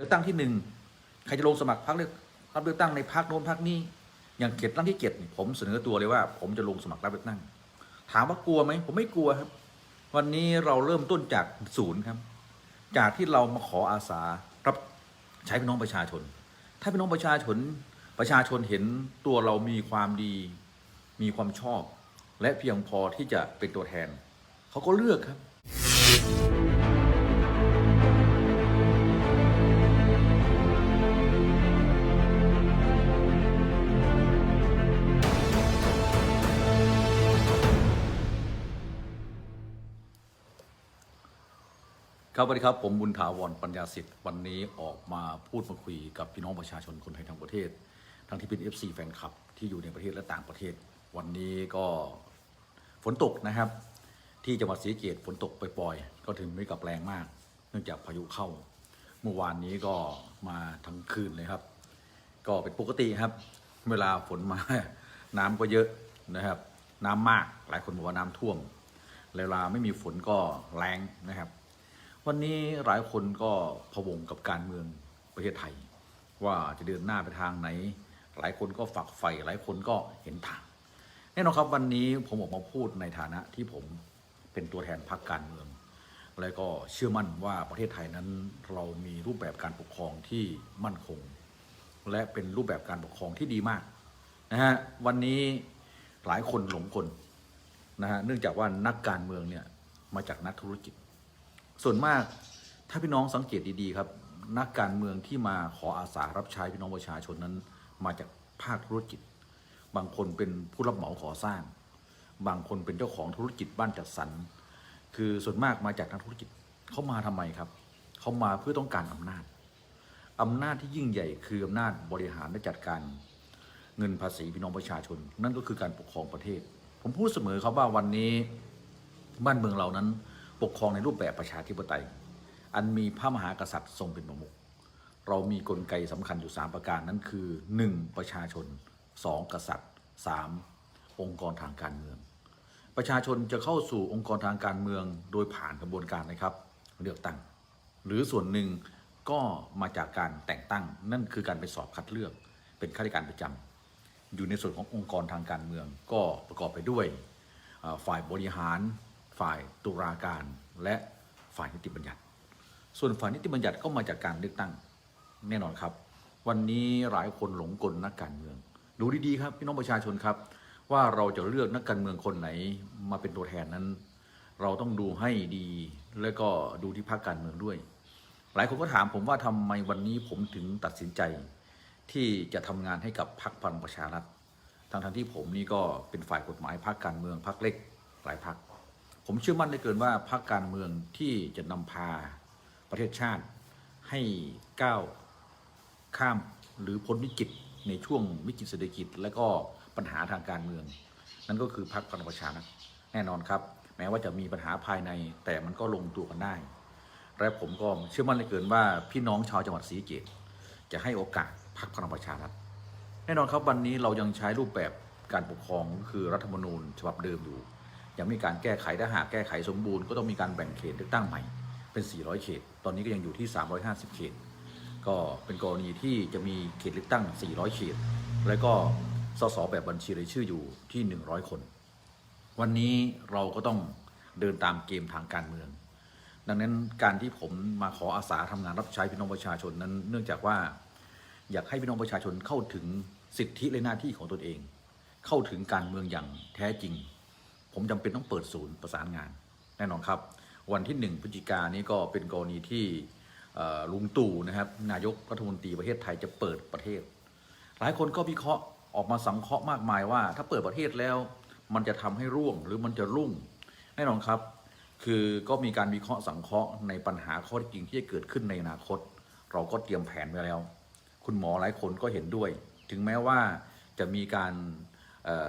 ลือกตั้งที่หนึ่งใครจะลงสมัครพรรคเลือกรับเลือกตั้งในพรรคโน้นพรรคนี้ อย่างเขตตั้งที่เจ็ดผมเสนอตัวเลยว่า ผมจะลงสมัครรับเลือกตั้ง ถามว่ากลัวไหมผมไม่กลัวครับ วันนี้เราเริ่มต้นจากศูนย์ครับ จากที่เรามาขออาสารับใช้พี่น้องประชาชน ถ้าพี่น้องประชาชนประชาชนเห็นตัวเรามีความดี มีความชอบ และเพียงพอที่จะเป็นตัวแทนเขาก็เลือกครับ ครับสวัสดีครับ ผมบุญถาวรปัญญาสิทธิ์วันนี้ออกมาพูดมาคุยกับพี่น้องประชาชนคนไทยทั้งประเทศ ทั้งที่เป็น FC แฟนคลับ ที่อยู่ในประเทศและต่างประเทศ วันนี้ก็ฝนตกนะครับ ที่จังหวัดศรีเกตฝนตกปล่อยๆก็ถึงไม่กับแรงมาก เนื่องจากพายุเข้า เมื่อวานนี้ก็มาทั้งคืนเลยครับ ก็เป็นปกติครับ เวลาฝนมา น้ำก็เยอะนะครับ น้ำมากหลายคนบอกว่าน้ำท่วมเวลาไม่มีฝนก็แรงนะครับ วันนี้หลายคนก็พะวงกับการเมืองประเทศไทย ว่าจะเดินหน้าไปทางไหน หลายคนก็ฝักใฝ่หลายคนก็เห็นทางแน่นอนครับวันนี้ผมออกมาพูดในฐานะที่ผมเป็นตัวแทนพรรคการเมือง และก็เชื่อมั่นว่าประเทศไทยนั้นเรามีรูปแบบการปกครองที่มั่นคง และเป็นรูปแบบการปกครองที่ดีมากนะฮะวันนี้หลายคนหลงกลนะฮะเนื่องจากว่านักการเมืองเนี่ยมาจากนักธุรกิจ ส่วนมากถ้าพี่น้องสังเกตดีๆครับ นักการเมืองที่มาขออาสารับใช้พี่น้องประชาชนนั้น มาจากภาคธุรกิจ บางคนเป็นผู้รับเหมาก่อสร้าง บางคนเป็นเจ้าของธุรกิจบ้านจัดสรรคือส่วนมากมาจากนักธุรกิจเขามาทำไมครับเขามาเพื่อต้องการอำนาจอำนาจที่ยิ่งใหญ่คืออำนาจบริหารและจัดการเงินภาษีพี่น้องประชาชน นั่นก็คือการปกครองประเทศ ผมพูดเสมอครับว่าวันนี้บ้านเมืองเรานั้น ปกครองในรูปแบบประชาธิปไตย อันมีพระมหากษัตริย์ทรงเป็นประมุขเรามีกลไกสำคัญอยู่ 3 ประการนั้นคือ 1. ประชาชน 2. กษัตริย์ 3. องค์กรทางการเมือง ประชาชนจะเข้าสู่องค์กรทางการเมือง โดยผ่านกระบวนการนะครับเลือกตั้ง หรือส่วนหนึ่งก็มาจากการแต่งตั้งนั่นคือการไปสอบคัดเลือก เป็นข้าราชการประจำอยู่ในส่วนขององค์กรทางการเมือง ก็ประกอบไปด้วยฝ่ายบริหาร ฝ่ายตุลาการและฝ่ายนิติบัญญัติ ส่วนฝ่ายนิติบัญญัติก็มาจากการเลือกตั้งแน่นอนครับ วันนี้หลายคนหลงกลนักการเมือง ดูดีๆครับพี่น้องประชาชนครับ ว่าเราจะเลือกนักการเมืองคนไหนมาเป็นตัวแทนนั้น เราต้องดูให้ดีและก็ดูที่พรรคการเมืองด้วย หลายคนก็ถามผมว่าทำไมวันนี้ผมถึงตัดสินใจ ที่จะทำงานให้กับพรรคพลังประชารัฐทั้งทที่ผมนี่ก็เป็นฝ่ายกฎหมายพรรคการเมืองพรรคเล็กหลายพรรค ผมเชื่อมั่นเหลยเกินว่าพรรคการเมืองที่จะนำพาประเทศชาติให้ก้าวข้ามหรือพ้นวิกฤตในช่วงวิกฤตเศรษฐกิจ และก็ปัญหาทางการเมือง นั่นก็คือพรรคพลังประชารัฐแน่นอนครับ แม้ว่าจะมีปัญหาภายในแต่มันก็ลงตัวกันได้ และผมก็เชื่อมั่นเหลยเกินว่าพี่น้องชาวจังหวัดศรีเกษจะให้โอกาสพรรคพลังประชารัฐแน่นอนครับวันนี้เรายังใช้รูปแบบการปกครองก็คือรัฐธรรมนูญฉบับเดิมอยู่ ยังมีการแก้ไขถ้าหากแก้ไขสมบูรณ์ก็ต้องมีการแบ่งเขตเลือกตั้งใหม่เป็น 400 เขต ตอนนี้ก็ยังอยู่ที่ 350 เขต ก็เป็นกรณีที่จะมีเขตเลือกตั้ง 400 เขต แล้วก็สสแบบบัญชีรายชื่ออยู่ที่ 100 คน วันนี้เราก็ต้องเดินตามเกมทางการเมือง ดังนั้นการที่ผมมาขออาสาทำงานรับใช้พี่น้องประชาชนนั้น เนื่องจากว่าอยากให้พี่น้องประชาชนเข้าถึงสิทธิและหน้าที่ของตนเอง เข้าถึงการเมืองอย่างแท้จริง ผมจำเป็นต้องเปิดศูนย์ประสานงาน แน่นอนครับ วันที่หนึ่งพฤศจิกายนนี้ก็เป็นกรณีที่ลุงตู่นะครับ นายกรัฐมนตรีประเทศไทยจะเปิดประเทศ หลายคนก็วิเคราะห์ออกมาสังเคราะห์มากมายว่า ถ้าเปิดประเทศแล้ว มันจะทำให้ร่วงหรือมันจะรุ่ง แน่นอนครับ คือก็มีการวิเคราะห์สังเคราะห์ในปัญหาข้อท็จจริงที่จะเกิดขึ้นในอนาคต เราก็เตรียมแผนไว้แล้ว คุณหมอหลายคนก็เห็นด้วย ถึงแม้ว่าจะมีการ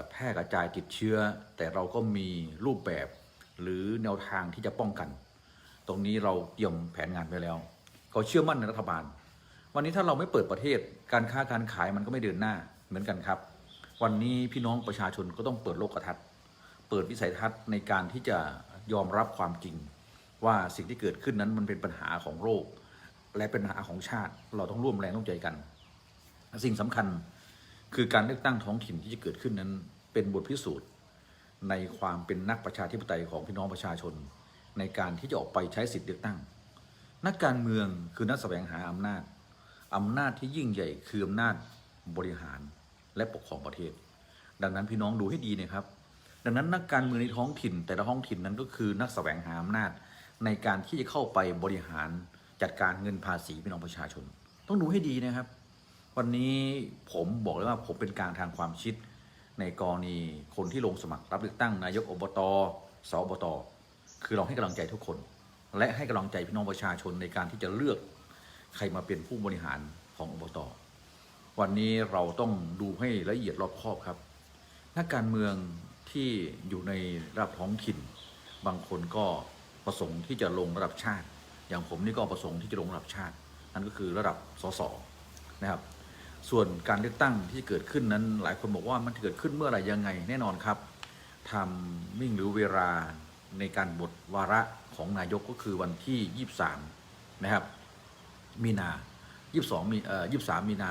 แพร่กระจายติดเชื้อ แต่เราก็มีรูปแบบหรือแนวทางที่จะป้องกัน ตรงนี้เราเตรียมแผนงานไว้แล้ว ก็เชื่อมั่นในรัฐบาล วันนี้ถ้าเราไม่เปิดประเทศการค้าการขายมันก็ไม่เดินหน้าเหมือนกันครับ วันนี้พี่น้องประชาชนก็ต้องเปิดโลกทัศน์ เปิดวิสัยทัศน์ในการที่จะยอมรับความจริง ว่าสิ่งที่เกิดขึ้นนั้นมันเป็นปัญหาของโลกและเป็นปัญหาของชาติ เราต้องร่วมแรงร่วมใจกัน สิ่งสำคัญ คือการเลือกตั้งท้องถิ่นที่จะเกิดขึ้นนั้นเป็นบทพิสูจน์ ในความเป็นนักประชาธิปไตยของพี่น้องประชาชน ในการที่จะออกไปใช้สิทธิเลือกตั้ง นักการเมืองคือนักแสวงหาอำนาจอำนาจที่ยิ่งใหญ่คืออำนาจบริหารและปกครองประเทศ ดังนั้นพี่น้องดูให้ดีนะครับ ดังนั้นนักการเมืองในท้องถิ่น แต่ละท้องถิ่นนั้นก็คือนักแสวงหาอำนาจในการที่จะเข้าไปบริหารจัดการเงินภาษีพี่น้องประชาชน ต้องดูให้ดีนะครับ วันนี้ผมบอกเลยว่าผมเป็นกลางทางความคิด ในกรณีคนที่ลงสมัครรับเลือกตั้งนายกอบตสอบต คือเราให้กำลังใจทุกคน และให้กำลังใจพี่น้องประชาชนในการที่จะเลือกใครมาเป็นผู้บริหารของอบต วันนี้เราต้องดูให้ละเอียดรอบคอบครับ นักการเมืองที่อยู่ในระดับท้องถิ่น บางคนก็ประสงค์ที่จะลงระดับชาติ อย่างผมนี่ก็ประสงค์ที่จะลงระดับชาติ นั่นก็คือระดับสสนะครับ ส่วนการเลือกตั้งที่เกิดขึ้นนั้น หลายคนบอกว่ามันเกิดขึ้นเมื่อไหร่ยังไงแน่นอนครับทำมิ่งหรือเวลาในการบทวาระของนายกก็คือวันที่ 23 นะครับ มีนา 22 มีเอ่อ23 มีนา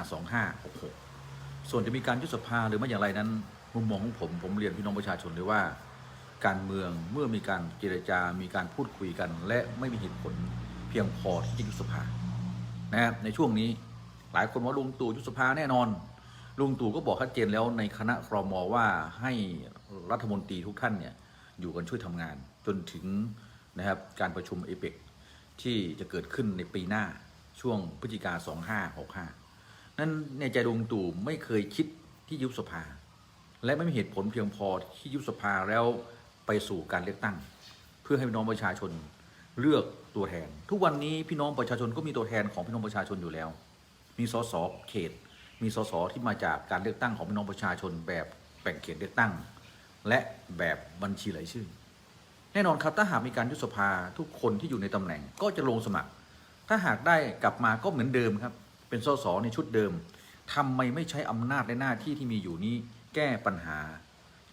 2566 ส่วนจะมีการยุบสภาหรือไม่อย่างไรนั้น มุมมองของผมผมเรียนพี่น้องประชาชนเลยว่า การเมืองเมื่อมีการเจรจา มีการพูดคุยกัน และไม่มีเหตุผลเพียงพอที่จะยุบสภานะครับในช่วงนี้ หลายคนว่าลุงตู่ยุบสภาแน่นอน ลุงตู่ก็บอกชัดเจนแล้วในคณะครมว่าให้รัฐมนตรีทุกท่านเนี่ยอยู่กันช่วยทำงาน จนถึงนะครับการประชุมเอเปกที่จะเกิดขึ้นในปีหน้าช่วงพฤศจิกา 2565 นั้นในใจลุงตู่ไม่เคยคิดที่ยุบสภา และไม่มีเหตุผลเพียงพอที่ยุบสภาแล้วไปสู่การเลือกตั้ง เพื่อให้พี่น้องประชาชนเลือกตัวแทน ทุกวันนี้พี่น้องประชาชนก็มีตัวแทนของพี่น้องประชาชนอยู่แล้ว มีสสเขต มีสสที่มาจากการเลือกตั้งของพี่น้องประชาชนแบบแบ่งเขตเลือกตั้ง และแบบบัญชีรายชื่อ แน่นอนครับถ้าหากมีการยุบสภาทุกคนที่อยู่ในตำแหน่งก็จะลงสมัคร ถ้าหากได้กลับมาก็เหมือนเดิมครับ เป็นสสในชุดเดิมทำไมไม่ใช้อำนาจและหน้าที่ที่มีอยู่นี้ แก้ปัญหา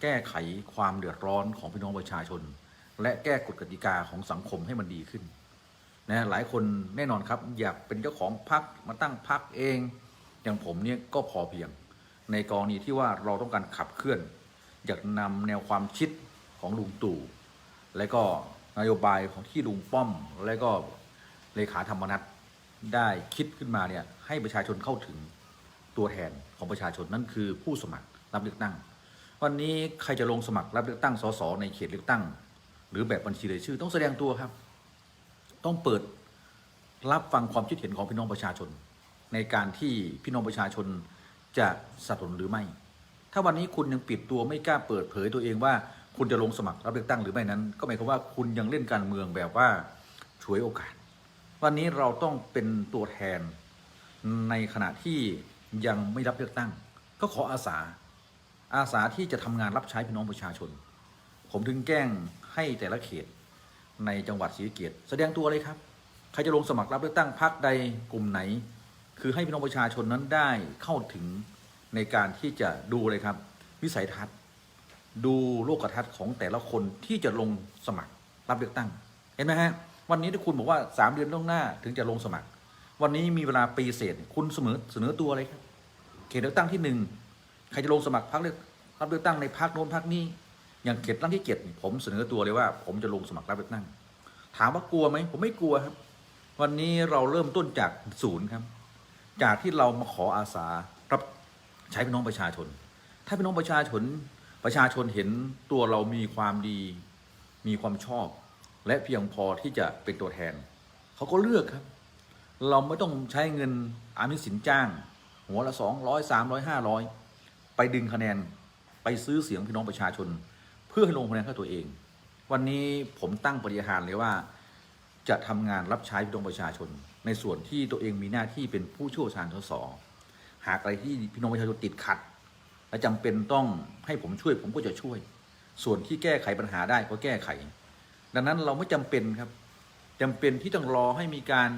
แก้ไขความเดือดร้อนของพี่น้องประชาชน และแก้กฎกติกาของสังคมให้มันดีขึ้น นะหลายคนแน่นอนครับ อยากเป็นเจ้าของพักมาตั้งพักเอง อย่างผมเนี่ยก็พอเพียง ในกรณีที่ว่าเราต้องการขับเคลื่อน อยากนำแนวความคิดของลุงตู่ และก็นโยบายของที่ลุงป้อม และก็เลขาธรรมนัฐได้คิดขึ้นมาเนี่ยให้ประชาชนเข้าถึงตัวแทนของประชาชนนั่นคือผู้สมัครรับเลือกตั้ง วันนี้ใครจะลงสมัครรับเลือกตั้งสสในเขตเลือกตั้ง หรือแบบบัญชีรายชื่อต้องแสดงตัวครับ ต้องเปิดรับฟังความคิดเห็นของพี่น้องประชาชน ในการที่พี่น้องประชาชนจะสนับสนุนหรือไม่ ถ้าวันนี้คุณยังปิดตัวไม่กล้าเปิดเผยตัวเองว่าคุณจะลงสมัครรับเลือกตั้งหรือไม่นั้น ก็หมายความว่าคุณยังเล่นการเมืองแบบว่าฉวยโอกาส วันนี้เราต้องเป็นตัวแทนในขณะที่ยังไม่รับเลือกตั้ง ก็ขออาสา อาสาที่จะทำงานรับใช้พี่น้องประชาชน ผมถึงแกล้งให้แต่ละเขต ในจังหวัดศรีสะเกษแสดงตัวเลยครับ ใครจะลงสมัครรับเลือกตั้งพรรคใดกลุ่มไหน คือให้พี่น้องประชาชนนั้นได้เข้าถึงในการที่จะดูเลยครับ วิสัยทัศน์ ดูโลกทัศน์ของแต่ละคนที่จะลงสมัครรับเลือกตั้ง เห็นไหมฮะวันนี้ถ้าคุณบอกว่า 3 เดือนล่วงหน้าถึงจะลงสมัคร วันนี้มีเวลาปีเศษคุณเสนอเสนอตัวเลยครับเขตเลือกตั้งที่หนึ่งใครจะลงสมัครพรรคเลือกรับเลือกตั้งในพรรคโน้นพรรคนี้ อย่างเขตตั้งที่เจ็ดผมเสนอตัวเลยว่า ผมจะลงสมัครรับเลือกตั้ง ถามว่ากลัวไหมผมไม่กลัวครับ วันนี้เราเริ่มต้นจากศูนย์ครับ จากที่เรามาขออาสารับใช้พี่น้องประชาชน ถ้าพี่น้องประชาชนประชาชนเห็นตัวเรามีความดี มีความชอบ และเพียงพอที่จะเป็นตัวแทน เขาก็เลือกครับ เราไม่ต้องใช้เงินอามิสสินจ้าง หัวละสองร้อยสามร้อยห้าร้อยไปดึงคะแนนไปซื้อเสียงพี่น้องประชาชน พื่อให้ลงคะแนนให้ตัวเอง วันนี้ผมตั้งปฏิหารเลยว่า จะทำงานรับใช้พี่น้องประชาชน ในส่วนที่ตัวเองมีหน้าที่เป็นผู้ชี่ยชาญทศหากอะไรที่พี่น้องประชาชนติดขัด และจำเป็นต้องให้ผมช่วยผมก็จะช่วย ส่วนที่แก้ไขปัญหาได้ก็แก้ไข ดังนั้นเราไม่จำเป็นครับจำเป็นที่ต้องรอให้มีการ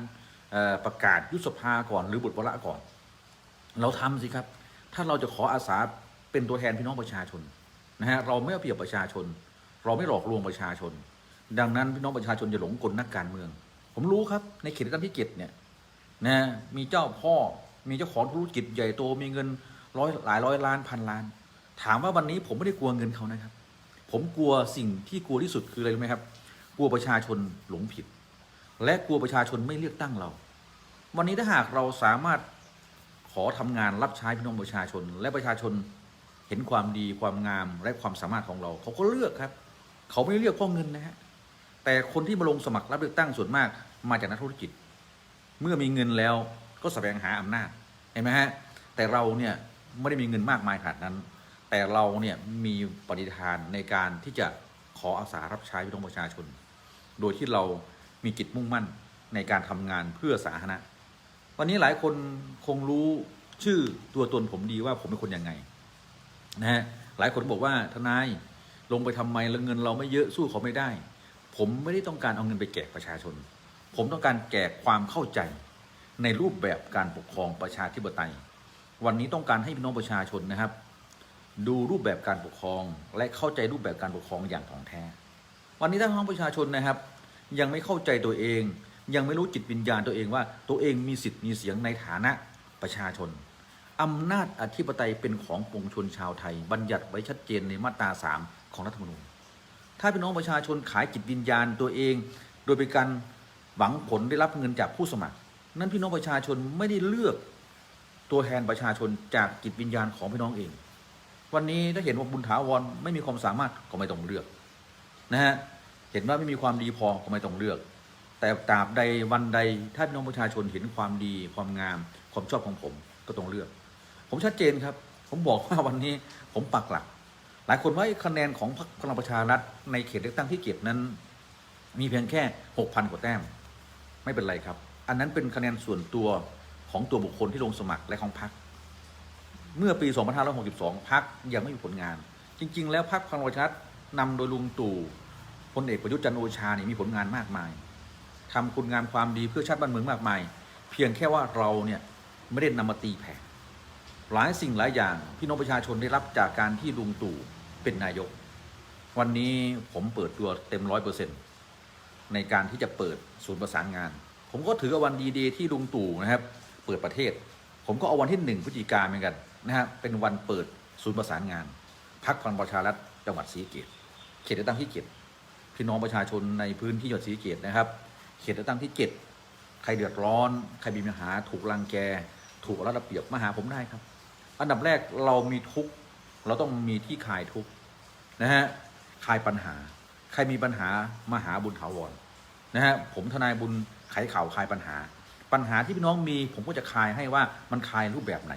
ประกาศยุบสภาก่อนหรือบทวาระก่อน เราทำสิครับ ถ้าเราจะขออาสาเป็นตัวแทนพี่น้องประชาชน นะฮะเราไม่เอาเปรียบประชาชน เราไม่หลอกลวงประชาชน ดังนั้นพี่น้องประชาชนอย่าหลงกลนักการเมือง ผมรู้ครับในเขตรัฐที่เจ็ดเนี่ยนะมีเจ้าพ่อมีเจ้าของธุรกิจใหญ่โตมีเงินร้อยหลายร้อยล้านพันล้าน ถามว่าวันนี้ผมไม่ได้กลัวเงินเขานะครับ ผมกลัวสิ่งที่กลัวที่สุดคืออะไรรู้ไหมครับ กลัวประชาชนหลงผิด และกลัวประชาชนไม่เลือกตั้งเรา วันนี้ถ้าหากเราสามารถขอทำงานรับใช้พี่น้องประชาชน และประชาชน เห็นความดีความงามและความสามารถของเรา เขาก็เลือกครับ เขาไม่เลือกเพราะเงินนะฮะแต่คนที่มาลงสมัครรับเลือกตั้งส่วนมากมาจากนักธุรกิจ เมื่อมีเงินแล้วก็แสวงหาอำนาจเห็นไหมฮะแต่เราเนี่ยไม่ได้มีเงินมากมายขนาดนั้น แต่เราเนี่ยมีปฏิทานในการที่จะขออาสารับใช้พี่น้องประชาชน โดยที่เรามีจิตมุ่งมั่นในการทำงานเพื่อสาธารณะวันนี้หลายคนคงรู้ชื่อตัวตนผมดีว่าผมเป็นคนยังไง นะฮะหลายคนบอกว่าทนายลงไปทำไมแล้วเงินเราไม่เยอะสู้เขาไม่ได้ ผมไม่ได้ต้องการเอาเงินไปแจกประชาชน ผมต้องการแจกความเข้าใจในรูปแบบการปกครองประชาธิปไตย วันนี้ต้องการให้พี่น้องประชาชนนะครับ ดูรูปแบบการปกครองและเข้าใจรูปแบบการปกครองอย่างถ่องแท้ วันนี้ถ้าพี่น้องประชาชนนะครับ ยังไม่เข้าใจตัวเอง ยังไม่รู้จิตวิญญาณตัวเองว่าตัวเองมีสิทธิ์มีเสียงในฐานะประชาชน อำนาจอธิปไตยเป็นของปวงชนชาวไทย บัญญัติไว้ชัดเจนในมาตราสามของรัฐธรรมนูญ ถ้าพี่น้องประชาชนขายจิตวิญญาณตัวเอง โดยเป็นการหวังผลได้รับเงินจากผู้สมัคร นั้นพี่น้องประชาชนไม่ได้เลือกตัวแทนประชาชนจากจิตวิญญาณของพี่น้องเอง วันนี้ถ้าเห็นว่าบุญถาวรไม่มีความสามารถก็ไม่ต้องเลือกนะฮะเห็นว่าไม่มีความดีพอก็ไม่ต้องเลือก แต่ตราบใดวันใดถ้าพี่น้องประชาชนเห็นความดีความงาม ความชอบของผมก็ต้องเลือก ผมชัดเจนครับ ผมบอกว่าวันนี้ผมปักหลัก หลายคนว่าคะแนนของพรรคพลังประชารัฐในเขตเลือกตั้งที่เก็บนั้น มีเพียงแค่6,000กว่าแต้ม ไม่เป็นไรครับ อันนั้นเป็นคะแนนส่วนตัวของตัวบุคคลที่ลงสมัครและของพรรคเมื่อปี 2562พรรคยังไม่มีผลงาน จริง ๆ แล้วพรรคพลังประชารัฐนำโดยลุงตู่พลเอกประยุทธ์จันโอชาเนี่ยมีผลงานมากมายทำคุณงามความดีเพื่อชาติบ้านเมืองมากมาย เพียงแค่ว่าเราเนี่ยไม่ได้นำมาตีแผ่ หลายสิ่งหลายอย่างพี่น้องประชาชนได้รับจากการที่ลุงตู่เป็นนายก วันนี้ผมเปิดตัวเต็มร้อยเปอร์เซ็นต์ในการที่จะเปิดศูนย์ประสานงาน ผมก็ถือว่าวันดีเดย์ที่ลุงตู่นะครับ เปิดประเทศ ผมก็เอาวันที่หนึ่งพฤศจิกายนเหมือนกันนะฮะเป็นวันเปิดศูนย์ประสานงานพักพลังประชารัฐจังหวัดศรีเกษเขตเลือกตั้งที่เจ็ดพี่น้องประชาชนในพื้นที่จังหวัดศรีเกษนะครับ เขตเลือกตั้งที่เจ็ดใครเดือดร้อน ใครมีปัญหาถูกรังแก ถูกรัดเอาเปรียบมาหาผมได้ครับ อันดับแรกเรามีทุกข์เราต้องมีที่คลายทุกข์นะฮะคลายปัญหา ใครมีปัญหามาหาบุญถาวรนะฮะผมทนายบุญไขข่าวคลายปัญหา ปัญหาที่พี่น้องมี ผมก็จะคลายให้ว่ามันคลายรูปแบบไหน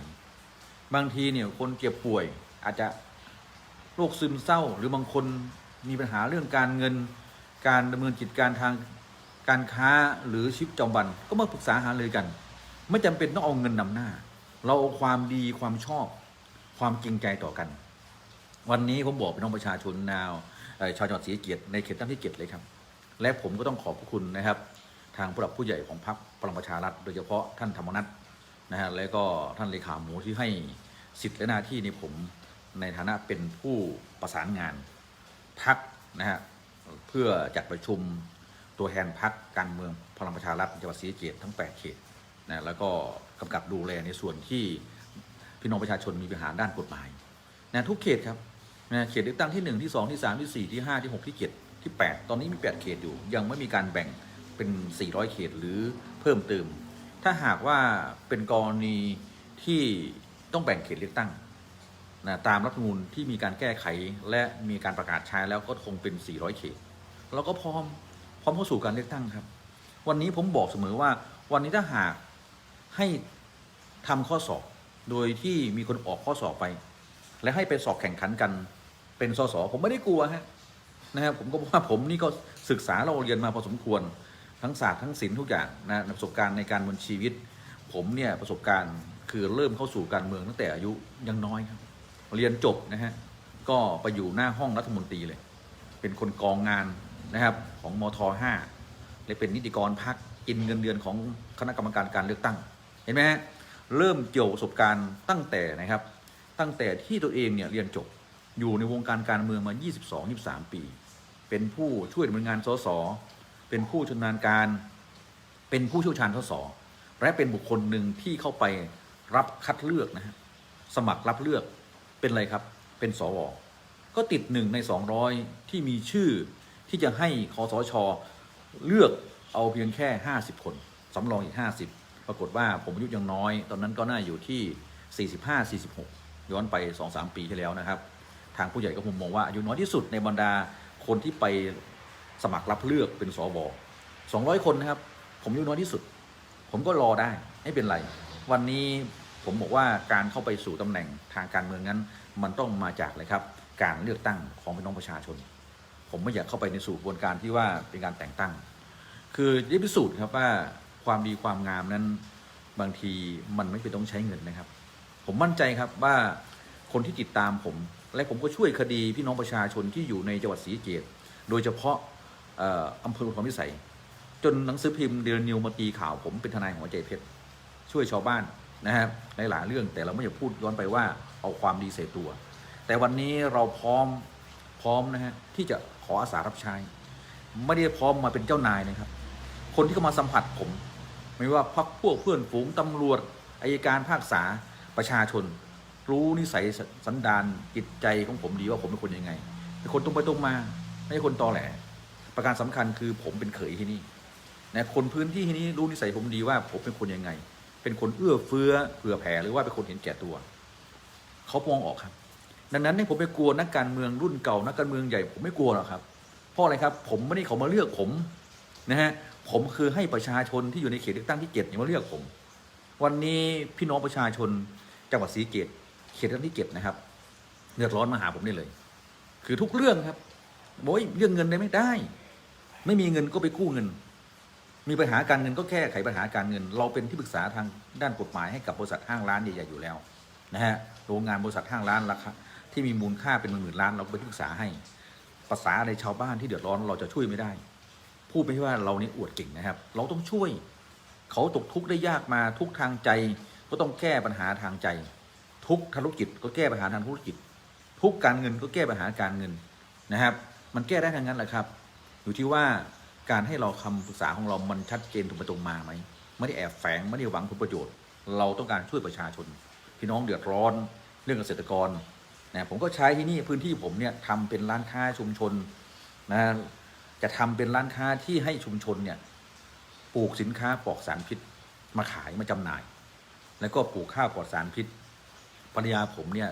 บางทีเนี่ยคนเจ็บป่วย อาจจะโรคซึมเศร้า หรือบางคนมีปัญหาเรื่องการเงิน การดำเนินกิจการทางการค้าหรือชีวิตประจำวันก็มาปรึกษาหารือกัน ไม่จำเป็นต้องเอาเงินนำหน้า เราเอาความดีความชอบความจริงใจต่อกัน วันนี้ผมบอกพี่น้องประชาชนนาวชาวจังหวัดศรีเกียรติในเขตตั้งที่เจ็ดเลยครับ และผมก็ต้องขอบคุณนะครับ ทางผู้หลักผู้ใหญ่ของพรรคพลังประชารัฐโดยเฉพาะท่านธรรมนัฐนะฮะและก็ท่านเลขาหมูที่ให้สิทธิ์และหน้าที่ในผมในฐานะเป็นผู้ประสานงานพักนะฮะเพื่อจัดประชุมตัวแทนพักการเมืองพลังประชารัฐจังหวัดศรีสะเกษทั้ง 8 เขต นะแล้วก็กำกับดูแลในส่วนที่พี่น้องประชาชนมีปัญหาด้านกฎหมายนะทุกเขตครับนะเขตเลือกตั้งที่ 1 ที่ 2 ที่ 3 ที่ 4 ที่ 5 ที่ 6 ที่ 7 ที่ 8 ตอนนี้มี 8 เขตอยู่ ยังไม่มีการแบ่งเป็น 400 เขตหรือเพิ่มเติม ถ้าหากว่าเป็นกรณีที่ต้องแบ่งเขตเลือกตั้งนะตามรัฐมนูญที่มีการแก้ไขและมีการประกาศใช้แล้วก็คงเป็น 400 เขตเราก็พร้อมพร้อมเข้าสู่การเลือกตั้งครับ วันนี้ผมบอกเสมอว่าวันนี้ถ้าหาก ให้ทำข้อสอบ โดยที่มีคนออกข้อสอบไป และให้ไปสอบแข่งขันกัน เป็นสสผมไม่ได้กลัวฮะนะครับผมก็บอกว่าผมนี่ก็ศึกษาเราเรียนมาพอสมควร ทั้งศาสตร์ทั้งศิลป์ทุกอย่างนะประสบการณ์ในการบนชีวิต ผมเนี่ยประสบการณ์คือเริ่มเข้าสู่การเมืองตั้งแต่อายุยังน้อยครับ เรียนจบนะฮะก็ไปอยู่หน้าห้องรัฐมนตรีเลย เป็นคนกองงานนะครับของมทห้าเลยเป็นนิติกรพักกินเงินเดือนของคณะกรรมการการเลือกตั้ง เห็นไหมฮะเริ่มเกี่ยวประสบการณ์ตั้งแต่นะครับ ตั้งแต่ที่ตัวเองเนี่ยเรียนจบอยู่ในวงการการเมืองมา 22-23 ปี เป็นผู้ช่วยดำเนินงานสสเป็นผู้ชำนาญการ เป็นผู้เชี่ยวชาญสสและเป็นบุคคลหนึ่งที่เข้าไปรับคัดเลือกนะฮะสมัครรับเลือกเป็นอะไรครับ เป็นสวก็ติดหนึ่งใน 200 ที่มีชื่อที่จะให้คอสช เลือกเอาเพียงแค่ 50 คน สำรองอีก 50 ปรากฏว่าผมอายุยังน้อย ตอนนั้นก็น่าอยู่ที่ 45 46 ย้อนไป 2-3 ปีที่แล้วนะครับ ทางผู้ใหญ่ก็ผมมองว่าอายุน้อยที่สุดในบรรดาคนที่ไปสมัครรับเลือกเป็นสว200 คนนะครับ ผมอายุน้อยที่สุด ผมก็รอได้ไม่เป็นไร วันนี้ผมบอกว่าการเข้าไปสู่ตำแหน่งทางการเมืองนั้น มันต้องมาจากอะไรครับ การเลือกตั้งของพี่น้องประชาชน ผมไม่อยากเข้าไปในสู่กระบวนการที่ว่าเป็นการแต่งตั้ง คือได้พิสูจน์ครับว่า ความดีความงามนั้นบางทีมันไม่เป็นต้องใช้เงินนะครับ ผมมั่นใจครับว่าคนที่ติดตามผม และผมก็ช่วยคดีพี่น้องประชาชนที่อยู่ในจังหวัดศรีสะเกษโดยเฉพาะอำเภออุทรพิสัย จนหนังสือพิมพ์เดลนิวมาตีข่าวผมเป็นทนายหัวใจเพชรช่วยชาวบ้านนะครับในหลายเรื่องแต่เราไม่อยากพูดย้อนไปว่าเอาความดีใส่ตัว แต่วันนี้เราพร้อมพร้อมนะฮะที่จะขออาสารับใช้ไม่ได้พร้อมมาเป็นเจ้านายนะครับ คนที่เข้ามาสัมผัสผม ไม่ว่าพักพวกเพื่อนฝูงตำรวจอายการภาคษาประชาชน รู้นิสัยสันดานจิตใจของผมดีว่าผมเป็นคนยังไงเป็นคนตรงไปตรงมาไม่ใช่คนตอแหล ประการสำคัญคือผมเป็นเขยที่นี่นะคนพื้นที่ที่นี้รู้นิสัยผมดีว่าผมเป็นคนยังไง เป็นคนเอื้อเฟื้อเผื่อแผ่หรือว่าเป็นคนเห็นแก่ตัวเขามองออกครับ ดังนั้นเนี่ยผมไม่กลัวนักการเมืองรุ่นเก่านักการเมืองใหญ่ผมไม่กลัวหรอกครับเพราะอะไรครับ ผมไม่ได้เขามาเลือกผมนะฮะ ผมคือให้ประชาชนที่อยู่ในเขตเลือกตั้งที่เจ็ดเนี่ยมาเลือกผม วันนี้พี่น้องประชาชนจังหวัดศรีเกตเขตเลือกตั้งที่เจ็ดนะครับเดือดร้อนมาหาผมได้เลย คือทุกเรื่องครับโอ้ยเรื่องเงินได้ไม่ได้ ไม่มีเงินก็ไปกู้เงิน มีปัญหาการเงินก็แก้ไขปัญหาการเงิน เราเป็นที่ปรึกษาทางด้านกฎหมายให้กับบริษัทห้างร้านใหญ่ๆอยู่แล้วนะฮะโรงงานบริษัทห้างร้านราคาที่มีมูลค่าเป็นหมื่นๆล้านเราเป็นที่ปรึกษาให้ภาษาในชาวบ้านที่เดือดร้อนเราจะช่วยไม่ได้ พูดไม่ใช่ว่าเรานี่อวดเก่งนะครับ เราต้องช่วย เขาตกทุกข์ได้ยากมาทุกทางใจ ก็ต้องแก้ปัญหาทางใจ ทุกธุรกิจก็แก้ปัญหาทางธุรกิจ ทุกการเงินก็แก้ปัญหาการเงินนะครับ มันแก้ได้ทั้งนั้นแหละครับ อยู่ที่ว่าการให้เราคำปรึกษาของเรา มันชัดเจนตรงไปตรงมาไหมไม่ได้แอบแฝงไม่ได้หวังผลประโยชน์ เราต้องการช่วยประชาชน พี่น้องเดือดร้อนเรื่องเกษตรกรนะผมก็ใช้ที่นี่พื้นที่ผมเนี่ยทำเป็นร้านค้าชุมชนนะ จะทำเป็นร้านค้าที่ให้ชุมชนเนี่ยปลูกสินค้าปลอดสารพิษมาขายมาจำหน่าย แล้วก็ปลูกข้าวปลอดสารพิษภรรยาผมเนี่ย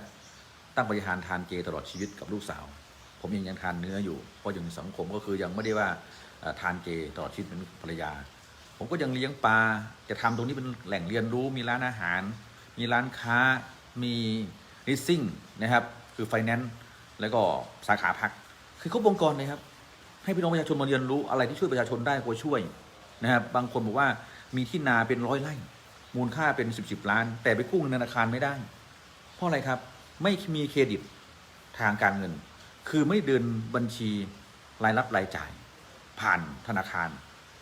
ตั้งปฏิหารทานเจตลอดชีวิตกับลูกสาว ผมยังยังทานเนื้ออยู่ เพราะอยู่ในสังคมก็คือยังไม่ได้ว่าทานเจตลอดชีวิตเป็นภรรยา ผมก็ยังเลี้ยงปลาจะทำตรงนี้เป็นแหล่งเรียนรู้มีร้านอาหาร มีร้านค้ามีลิสซิ่งนะครับคือไฟแนนซ์แล้วก็สาขาพัก คือครบวงจรเลยครับ ให้พี่น้องประชาชนมาเรียนรู้อะไรที่ช่วยประชาชนได้ก็ช่วยนะครับบางคนบอกว่ามีที่นาเป็นร้อยไร่มูลค่าเป็นสิบสิบล้าน แต่ไปกู้เงินธนาคารไม่ได้ เพราะอะไรครับ ไม่มีเครดิตทางการเงิน คือไม่เดินบัญชีรายรับรายจ่าย ผ่านธนาคาร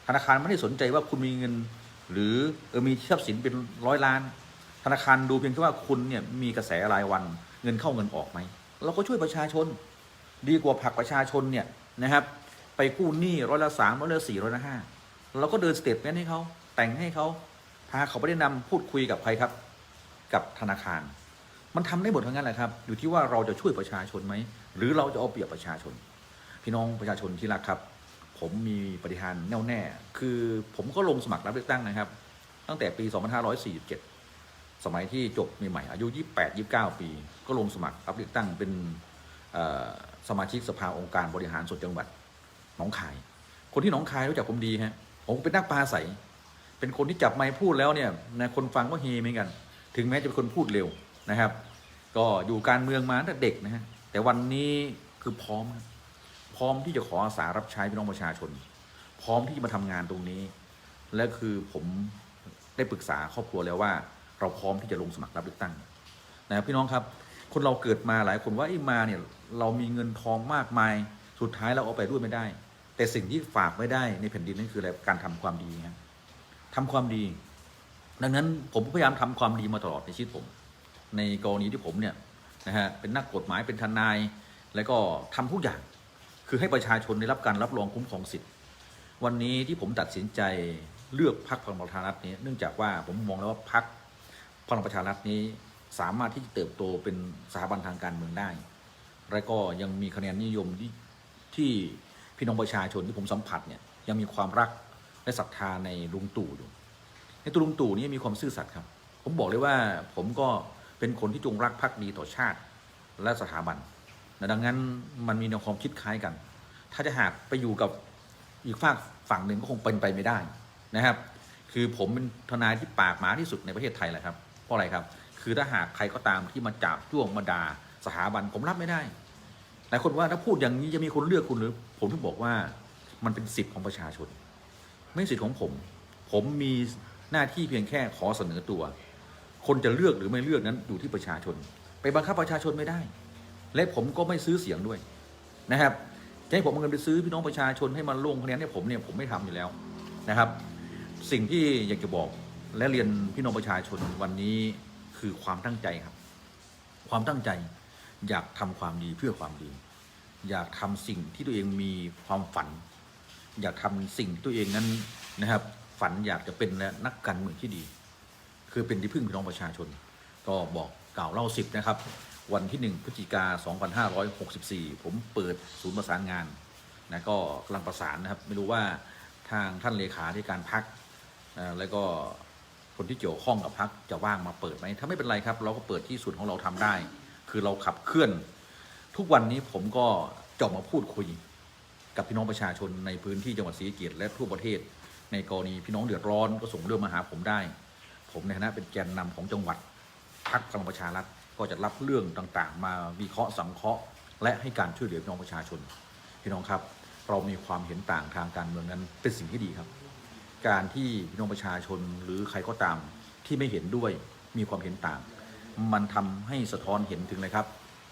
ธนาคารไม่ได้สนใจว่าคุณมีเงิน หรือเออมีทรัพย์สินเป็นร้อยล้าน ธนาคารดูเพียงแค่ว่าคุณเนี่ยมีกระแสรายวันเงินเข้าเงินออกไหมเราก็ช่วยประชาชน ดีกว่าผักประชาชนเนี่ยนะครับ ไปกู้หนี้ร้อยละสามร้อยละสี่ร้อยละห้าเราก็เดินสเตทเมนต์ให้เขาแต่งให้เขาพาเขาไปได้นำพูดคุยกับใครครับ กับธนาคาร มันทำได้หมดทั้งนั้นแหละครับ อยู่ที่ว่าเราจะช่วยประชาชนไหมหรือเราจะเอาเปรียบประชาชน พี่น้องประชาชนที่รักครับ ผมมีปฏิหารแน่วแน่ คือผมก็ลงสมัครรับเลือกตั้งนะครับ ตั้งแต่ปี 2547 สมัยที่จบใหม่ๆอายุ 28 29 ปี ก็ลงสมัครรับเลือกตั้งเป็นสมาชิกสภาองค์การบริหารส่วนจังหวัด หนองคาย คนที่หนองคายรู้จักผมดีฮะผมเป็นนักปลาใสเป็นคนที่จับไมค์พูดแล้วเนี่ยนะคนฟังก็เฮเหมือนกัน ถึงแม้จะเป็นคนพูดเร็วนะครับ ก็อยู่การเมืองมาตั้งแต่เด็กนะฮะแต่วันนี้คือพร้อมพร้อมที่จะขออาสารับใช้พี่น้องประชาชน พร้อมที่จะมาทำงานตรงนี้ และคือผมได้ปรึกษาครอบครัวแล้วว่า เราพร้อมที่จะลงสมัครรับเลือกตั้งนะครับพี่น้องครับ คนเราเกิดมาหลายคนว่าไอ้มาเนี่ยเรามีเงินทองมากมาย สุดท้ายเราเอาไปด้วยไม่ได้ แต่สิ่งที่ฝากไว้ได้ในแผ่นดินนั่นคืออะไรการทำความดีครับทำความดี ดังนั้นผมพยายามทำความดีมาตลอดในชีวิตผม ในกรณีที่ผมเนี่ยนะฮะเป็นนักกฎหมายเป็นทนาย แล้วก็ทำทุกอย่างคือให้ประชาชนได้รับการรับรองคุ้มครองสิทธิ์ วันนี้ที่ผมตัดสินใจเลือกพรรคพลังประชารัฐนี้ เนื่องจากว่าผมมองแล้วว่าพรรคพลังประชารัฐนี้สามารถที่จะเติบโตเป็นสถาบันทางการเมืองได้ และก็ยังมีคะแนนนิยมที่ที่ พี่น้องประชาชนที่ผมสัมผัสเนี่ยยังมีความรักและศรัทธาในลุงตู่อยู่ ในตัวลุงตู่นี่มีความซื่อสัตย์ครับ ผมบอกเลยว่าผมก็เป็นคนที่จงรักภักดีต่อชาติและสถาบัน ดังนั้นมันมีแนวความคิดคล้ายกัน ถ้าจะหากไปอยู่กับอีกฝากฝั่งหนึ่งก็คงเป็นไปไม่ได้นะครับ คือผมเป็นทนายที่ปากหมาที่สุดในประเทศไทยแหละครับ เพราะอะไรครับ คือถ้าหากใครก็ตามที่มาจับจ้วงมาดาสถาบันผมรับไม่ได้ หลายคนว่าถ้าพูดอย่างนี้จะมีคนเลือกคุณหรือ ผมถึงบอกว่ามันเป็นสิทธิ์ของประชาชน ไม่ใช่สิทธิ์ของผม ผมมีหน้าที่เพียงแค่ขอเสนอตัว คนจะเลือกหรือไม่เลือกนั้นอยู่ที่ประชาชน ไปบังคับประชาชนไม่ได้ และผมก็ไม่ซื้อเสียงด้วยนะครับจะให้ผมเอาเงินไปซื้อพี่น้องประชาชนให้มาลงคะแนนให้ผมเนี่ยผมไม่ทำอยู่แล้วนะครับ สิ่งที่อยากจะบอกและเรียนพี่น้องประชาชนวันนี้คือความตั้งใจครับ ความตั้งใจอยากทำความดีเพื่อความดี อยากทำสิ่งที่ตัวเองมีความฝัน อยากทำสิ่งที่ตัวเองนั้นนะครับ ฝันอยากจะเป็นนักการเมืองที่ดี คือเป็นที่พึ่งพี่น้องประชาชน ก็บอกกล่าวเล่าสิบนะครับ วันที่ 1พฤศจิกา2564 ผมเปิดศูนย์ประสานงานนะก็กำลังประสานนะครับ ไม่รู้ว่าทางท่านเลขาธิการพักแล้วก็คนที่เกี่ยวข้องกับพักจะว่างมาเปิดไหมถ้าไม่เป็นไรครับ เราก็เปิดที่ศูนย์ของเราทำได้ คือเราขับเคลื่อน ทุกวันนี้ผมก็จะอกมาพูดคุยกับพี่น้องประชาชนในพื้นที่จังหวัดศรีสะเกษและทั่วประเทศ ในกรณีพี่น้องเดือดร้อนก็ส่งเรื่องมาหาผมได้ ผมในฐานะเป็นแกนนำของจังหวัดพักพลังประชารัฐก็จะรับเรื่องต่างๆ มาวิเคราะห์สังเคราะห์ และให้การช่วยเหลือพี่น้องประชาชนพี่น้องครับเรามีความเห็นต่างทางการเมืองนั้นเป็นสิ่งที่ดีครับ การที่พี่น้องประชาชนหรือใครก็ตามที่ไม่เห็นด้วยมีความเห็นต่าง มันทำให้สะท้อนเห็นถึงเลยครับ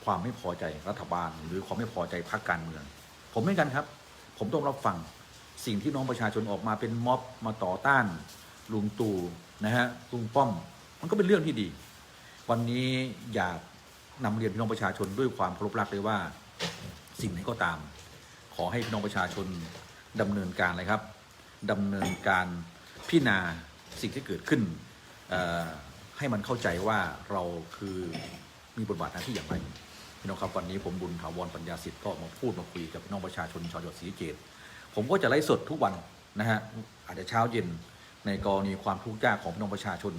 ความไม่พอใจรัฐบาล หรือความไม่พอใจพรรคการเมือง ผมเหมือนกันครับ ผมต้องรับฟังสิ่งที่น้องประชาชนออกมาเป็นม็อบมาต่อต้านลุงตู่นะฮะลุงป้อม มันก็เป็นเรื่องที่ดี วันนี้อยากนำเรียนพี่น้องประชาชนด้วยความเคารพรักเลยว่า สิ่งไหนก็ตาม ขอให้พี่น้องประชาชนดำเนินการเลยครับดำเนินการพิจารณาสิ่งที่เกิดขึ้นให้มันเข้าใจว่าเราคือมีบทบาทหน้าที่อย่างไร พี่น้องครับวันนี้ผมบุญถาวรปัญญาสิทธิ์ก็มาพูดมาคุยกับพี่น้องประชาชนชาวจังหวัดศรีสะเกษผมก็จะไลฟ์สดทุกวันนะฮะอาจจะเช้าเย็นในกรณีความทุกข์ยากของพี่น้องประชาชน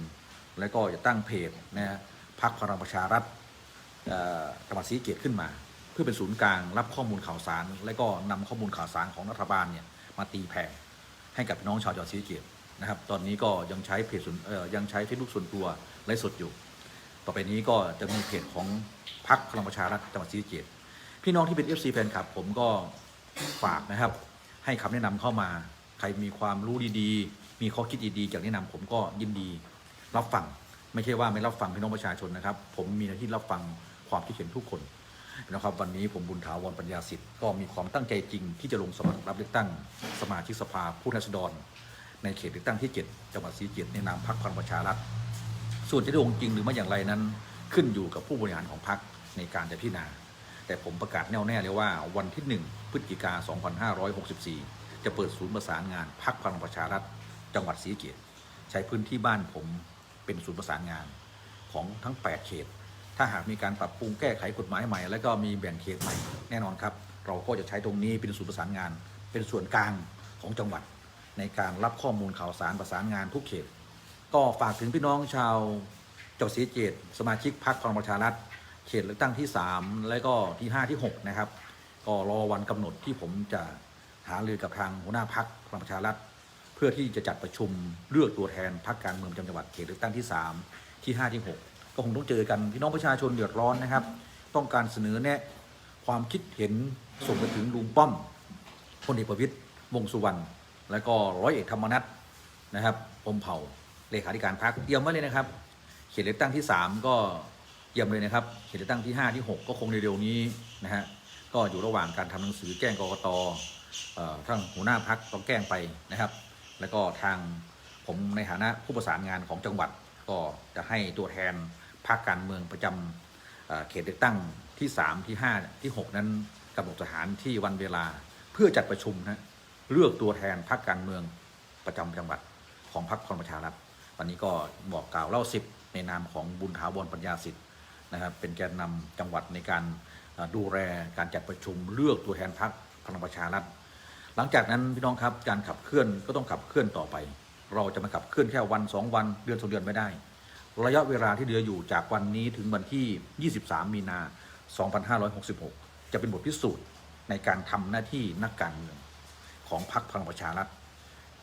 และก็จะตั้งเพจนะฮะพักพลังประชารัฐจังหวัดศรีสะเกษขึ้นมา เพื่อเป็นศูนย์กลางรับข้อมูลข่าวสาร และก็นำข้อมูลข่าวสารของรัฐบาลเนี่ยมาตีแผ่ให้กับพี่น้องชาวจังหวัดศรีสะเกษนะครับตอนนี้ก็ยังใช้เพจส่วนยังใช้เฟซบุ๊กส่วนตัวไลฟ์สดอยู่ ต่อไปนี้ก็จะมีเพจของพรรคพลังประชารัฐจังหวัดศรีสะเกษพี่น้องที่เป็น FC แฟนคลับผมก็ฝากนะครับ ให้คำแนะนำเข้ามา ใครมีความรู้ดีๆ มีข้อคิดดีๆจากแนะนำผมก็ยินดีรับฟัง ไม่ใช่ว่าไม่รับฟังพี่น้องประชาชนนะครับ ผมมีหน้าที่รับฟังความคิดเห็นทุกคนนะครับ วันนี้ผมบุญถาวรปัญญาสิทธิ์ก็มีความตั้งใจจริง ที่จะลงสมัครรับเลือกตั้งสมาชิกสภาผู้แทนราษฎร ในเขตเลือกตั้งที่ 7 จังหวัดศรีสะเกษในนามพรรคพลังประชารัฐ ส่วนจะได้ลงจริงหรือไม่อย่างไรนั้น ขึ้นอยู่กับผู้บริหารของพรรคในการจะพิจารณา แต่ผมประกาศแน่วแน่เลยว่าวันที่ 1 พฤศจิกา 2564 จะเปิดศูนย์ประสานงานพรรคพลังประชารัฐ จังหวัดศรีสะเกษใช้พื้นที่บ้านผมเป็นศูนย์ประสานงานของทั้ง 8 เขต ถ้าหากมีการปรับปรุงแก้ไขกฎหมายใหม่ แล้วก็มีแบ่งเขตใหม่แน่นอนครับ เราก็จะใช้ตรงนี้เป็นศูนย์ประสานงาน เป็นส่วนกลางของจังหวัด ในการรับข้อมูลข่าวสารประสานงานทุกเขต ก็ฝากถึงพี่น้องชาวจังหวัดศรีสะเกษสมาชิกพรรคพลังประชารัฐเขตเลือกตั้งที่ 3 และก็ที่ 5 ที่ 6 นะครับ ก็รอวันกำหนดที่ผมจะหารือกับทางหัวหน้าพักพลังประชารัฐเพื่อที่จะจัดประชุมเลือกตัวแทนพรรคการเมืองจังหวัดเขตเลือกตั้งที่ 3 ที่ 5 ที่ 6 ก็คงต้องเจอกันพี่น้องประชาชนเดือดร้อนนะครับ ต้องการเสนอแนะความคิดเห็นส่งไปถึงลุงป้อมพลเอกประวิตยวงสุวรรณและก็ร้อยเอกธรรมนัฐนะครับพรหมเผ่า เลขาธิการพรรคเตรียมไว้เลยนะครับ เขตเลือกตั้งที่ 3 ก็เยี่ยมเลยนะครับ เขตเลือกตั้งที่ 5 ที่ 6 ก็คงเร็วๆนี้นะฮะก็อยู่ระหว่างการทำหนังสือแจ้งกรกตทั้งหัวหน้าพักต้องแจ้งไปนะครับ แล้วก็ทางผมในฐานะผู้ประสานงานของจังหวัด ก็จะให้ตัวแทนพรรคการเมืองประจำเอ่อเขตเลือกตั้งที่ 3 ที่ 5 ที่ 6 นั้นกำหนดสถานที่วันเวลาเพื่อจัดประชุมนะเลือกตัวแทนพรรคการเมืองประจำจังหวัดของพรรคพลังประชารัฐ วันนี้ก็บอกกล่าวเล่าสิบในนามของบุญถาวรปัญญาสิทธิ์นะครับ เป็นแกนนำจังหวัดในการดูแลการจัดประชุมเลือกตัวแทนพรรคพลังประชารัฐหลังจากนั้นพี่น้องครับการขับเคลื่อนก็ต้องขับเคลื่อนต่อไป เราจะมาขับเคลื่อนแค่วันสองวันเดือนสองเดือนไม่ได้ ระยะเวลาที่เหลืออยู่จากวันนี้ถึงวันที่ 23 มีนา 2566 จะเป็นบทพิสูจน์ในการทำหน้าที่นักการเมืองของพรรคพลังประชารัฐ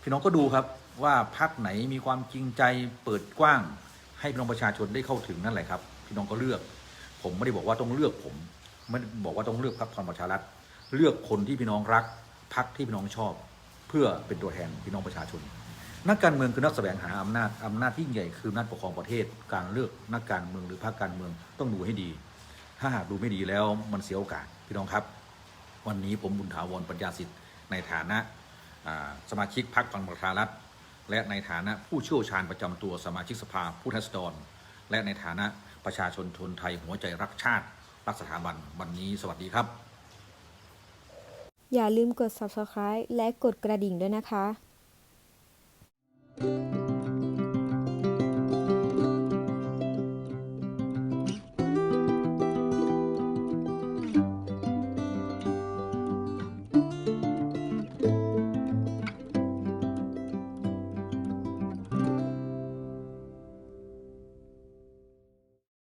พี่น้องก็ดูครับ ว่าพรรคไหนมีความจริงใจเปิดกว้าง ให้พี่น้องประชาชนได้เข้าถึงนั่นแหละครับ พี่น้องก็เลือก ผมไม่ได้บอกว่าต้องเลือกผมไม่ได้บอกว่าต้องเลือกพรรคพลังประชารัฐเลือกคนที่พี่น้องรักพรรคที่พี่น้องชอบ เพื่อเป็นตัวแทนพี่น้องประชาชน นักการเมืองคือนักแสวงหาอำนาจอำนาจที่ใหญ่คืออำนาจปกครองประเทศ การเลือกนักการเมืองหรือพรรคการเมืองต้องดูให้ดี ถ้าหากดูไม่ดีแล้วมันเสียโอกาสพี่น้องครับ วันนี้ผมบุญถาวรปัญญาสิทธิ์ในฐานะสมาชิกพรรคพลังประชารัฐ และในฐานะผู้เชี่ยวชาญประจำตัวสมาชิกสภาผู้แทนราษฎรและในฐานะประชาชนชนไทยหัวใจรักชาติ รักสถาบันวันนี้สวัสดีครับ อย่าลืมกด subscribe และกดกระดิ่งด้วยนะคะ